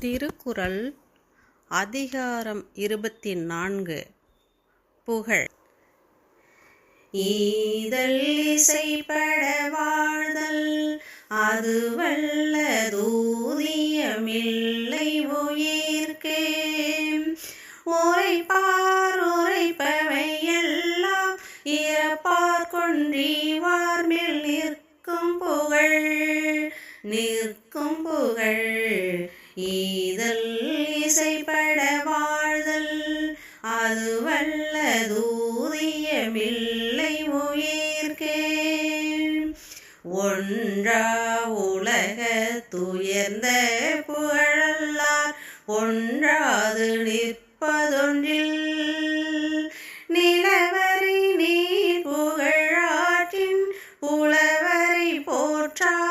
திருக்குறள் அதிகாரம் இருபத்தி நான்கு புகழ். ஈதல் இசைப்பட வாழ்தல் அது வல்ல தூதியமில்லை உயிர்க்கே. உரைப்பார் உரைப்பவை எல்லாம் இறப்பார் கொன்றிவார் மேல் நிற்கும் புகழ் நிற்கும் புகழ். ஈதல் இசைப்பட வாழ்தல் அது வல்ல தூதியமில்லை உயிர்க்கே. ஒன்றா உலக துயர்ந்த புகழல்லார் ஒன்றாது நிற்பதொன்றில். நிலவரை நீர் புகழாற்றின் புலவரை போற்றாது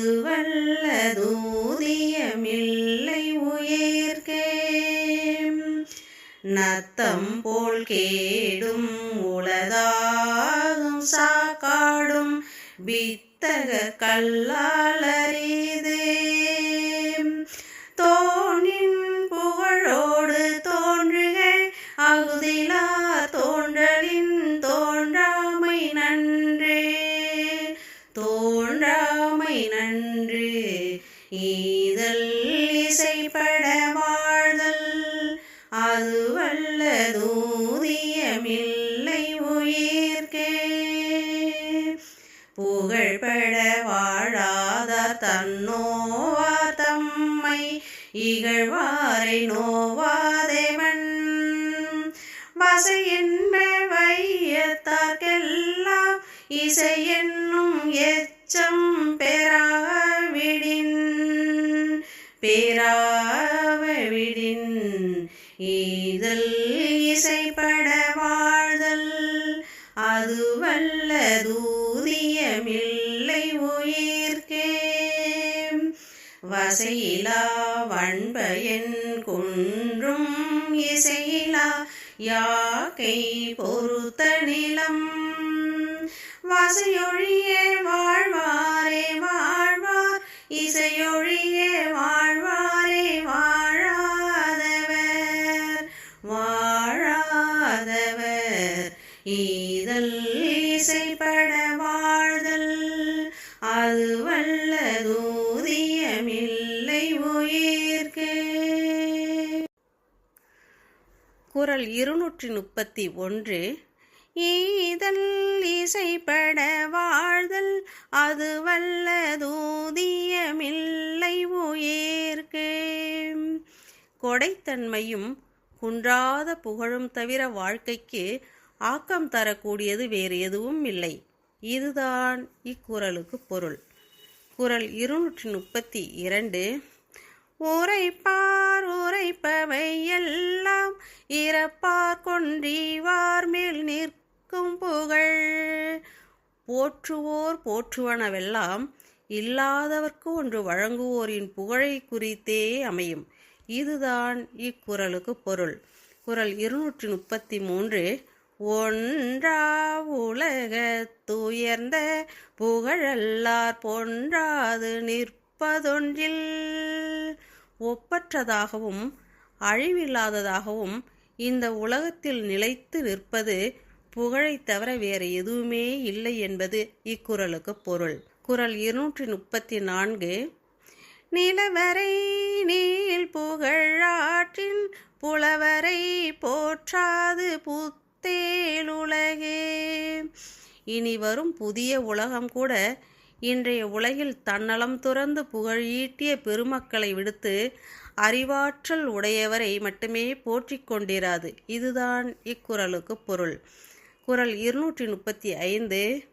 அது வல்ல தூதியமில்லை உயிர்க்கே. நத்தம் போல் கேடும் உளதாகும் சாக்காடும் வித்தக கல்லாலரிதே தோணின் புகழ்பட வாழாத தன்னோவா தம்மை இகழ்வாரை நோவாதேவன் வசை என்ப வையத்தார்க்கெல்லாம் இசை என்னும் எச்சம் பெறாவிடின். பெறாவிடின். ஈதல் இசைப்பட வாழ்தல் அதுவல்லதூ வசையிலா வண்பயன் குன்றும் இசையிலா யாக்கை பொறுத்த நிலம். வசையொழிய வாழ்வாரே வாழ்வார். இசையொழிய வாழ் குரல் இருநூற்றி முப்பத்தி ஒன்று. ஈதல் இசைப்பட வாழ்தல் அது வல்லதூதியமில்லை தூதியமில்லை கொடைத்தன்மையும் குன்றாத புகழும் தவிர வாழ்க்கைக்கு ஆக்கம் தரக்கூடியது வேறு எதுவும் இல்லை. இதுதான் இக்குறளுக்கு பொருள். குரல் இருநூற்றி முப்பத்தி இரண்டு. உரைப்பார் உரைப்பவை எல்லாம் இறப்பார் கொன்றிவார் மேல் நிற்கும் புகழ். போற்றுவோர் போற்றுவனவெல்லாம் இல்லாதவர்க்கு ஒன்று வழங்குவோரின் புகழை குறித்தே அமையும். இதுதான் இக்குறளுக்கு பொருள். குரல் இருநூற்றி முப்பத்தி மூன்று. ஒன்றா உலக துயர்ந்த புகழல்லார் பொன்றாது நிற்பதொன்றில் ஒப்பற்றதாகவும் அழிவில்லாததாகவும் இந்த உலகத்தில் நிலைத்து நிற்பது புகழைத் தவிர வேறு எதுவுமே இல்லை என்பது இக்குறளுக்கு பொருள். குரல் இருநூற்றி முப்பத்தி நான்கு நிலவரை நீள் புகழாற்றின் புலவரை போற்றாது புத்தேலுலகே. இனி வரும் புதிய உலகம் கூட இன்றைய உலகில் தன்னலம் துறந்து புகழீட்டிய பெருமக்களை விடுத்து அறிவாற்றல் உடையவரை மட்டுமே போற்றிக் கொண்டிராது. இதுதான் இக்குறளுக்கு பொருள். குரல் இருநூற்றி முப்பத்தி ஐந்து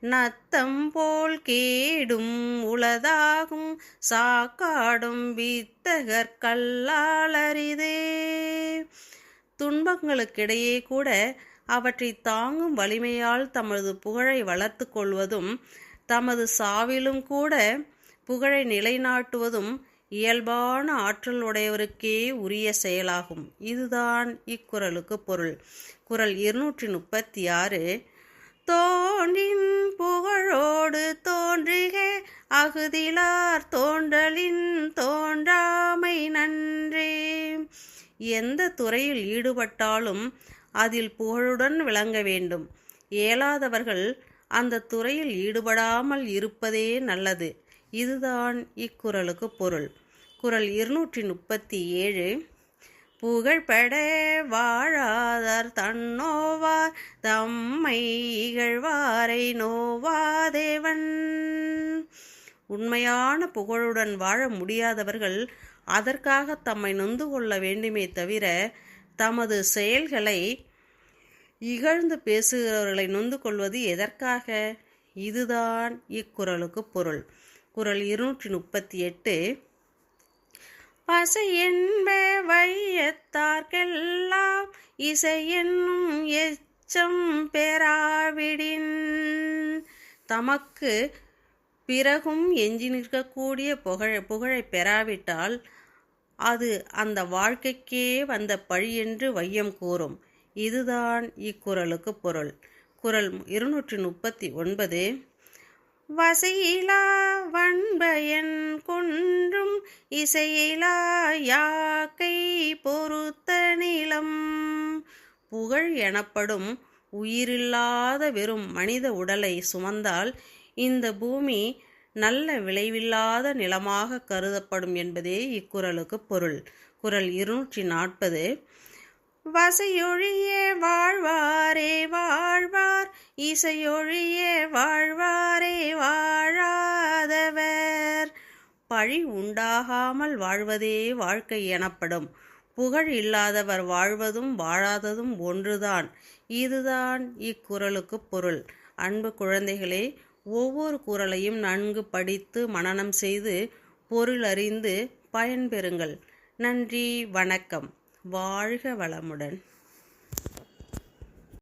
நத்தம் போல் கேடும் உளதாகும் சாக்காடும் வித்தகர் கல்லாளரிதே துன்பங்களுக்கிடையே கூட அவற்றை தாங்கும் வலிமையால் தமது புகழை வளர்த்து கொள்வதும் தமது சாவிலும் கூட புகழை நிலைநாட்டுவதும் இயல்பான ஆற்றல் உடையவருக்கே உரிய செயலாகும். இதுதான் இக்குறளுக்கு பொருள். குரல் இருநூற்றி முப்பத்தி ஆறு தோன்றின் புகழோடு தோன்றுக அகுதிலார் தோன்றலின் தோன்றாமை நன்றே எந்த துறையில் ஈடுபட்டாலும் அதில் புகழுடன் விளங்க வேண்டும். இயலாதவர்கள் அந்த துறையில் ஈடுபடாமல் இருப்பதே நல்லது. இதுதான் இக்குறளுக்கு பொருள். குறள் இருநூற்றி முப்பத்தி ஏழு. புகழ்பட வாழாதார் தன்னோவார் தம்மை இகழ்வாரை நோவாதேவன் உண்மையான புகழுடன் வாழ முடியாதவர்கள் அதற்காக தம்மை நொந்து கொள்ள வேண்டுமே தவிர தமது செயல்களை இகழ்ந்து பேசுகிறவர்களை நொந்து கொள்வது எதற்காக? இதுதான் இக்குறளுக்கு பொருள். குறள் இருநூற்றி முப்பத்தி எட்டு பசை என்ப வையத்தார்க்கெல்லாம் இசை என்னும் எச்சம் பெறாவிடின் தமக்கு பிறகும் எஞ்சி நிற்கக்கூடிய புகழ புகழை பெறாவிட்டால் அது அந்த வாழ்க்கைக்கே வந்த பழி என்று வையம் கூறும். இதுதான் இக்குறளுக்கு பொருள். குரல் இருநூற்றி முப்பத்தி ஒன்பது வசையிலா வன்பயன் கொன்றும் இசையிலா யாக்கை பொறுத்த நிலம். புகழ் எனப்படும் உயிரில்லாத வெறும் மனித உடலை சுமந்தால் இந்த பூமி நல்ல விளைவில்லாத நிலமாக கருதப்படும் என்பதே இக்குறளுக்கு பொருள். குறள் இருநூற்றி நாற்பது வசையொழிய வாழ்வாரே வாழ்வார் இசையொழிய வாழ்வாரே வாழாதவர். பழி உண்டாகாமல் வாழ்வதே வாழ்க்கை எனப்படும். புகழ் இல்லாதவர் வாழ்வதும் வாழாததும் ஒன்றுதான். இதுதான் இக்குறளுக்கு பொருள். அன்பு குழந்தைகளே ஒவ்வொரு குரலையும் நன்கு படித்து மனனம் செய்து பொருள் அறிந்து பயன்பெறுங்கள். நன்றி வணக்கம். வாழ்க வளமுடன்.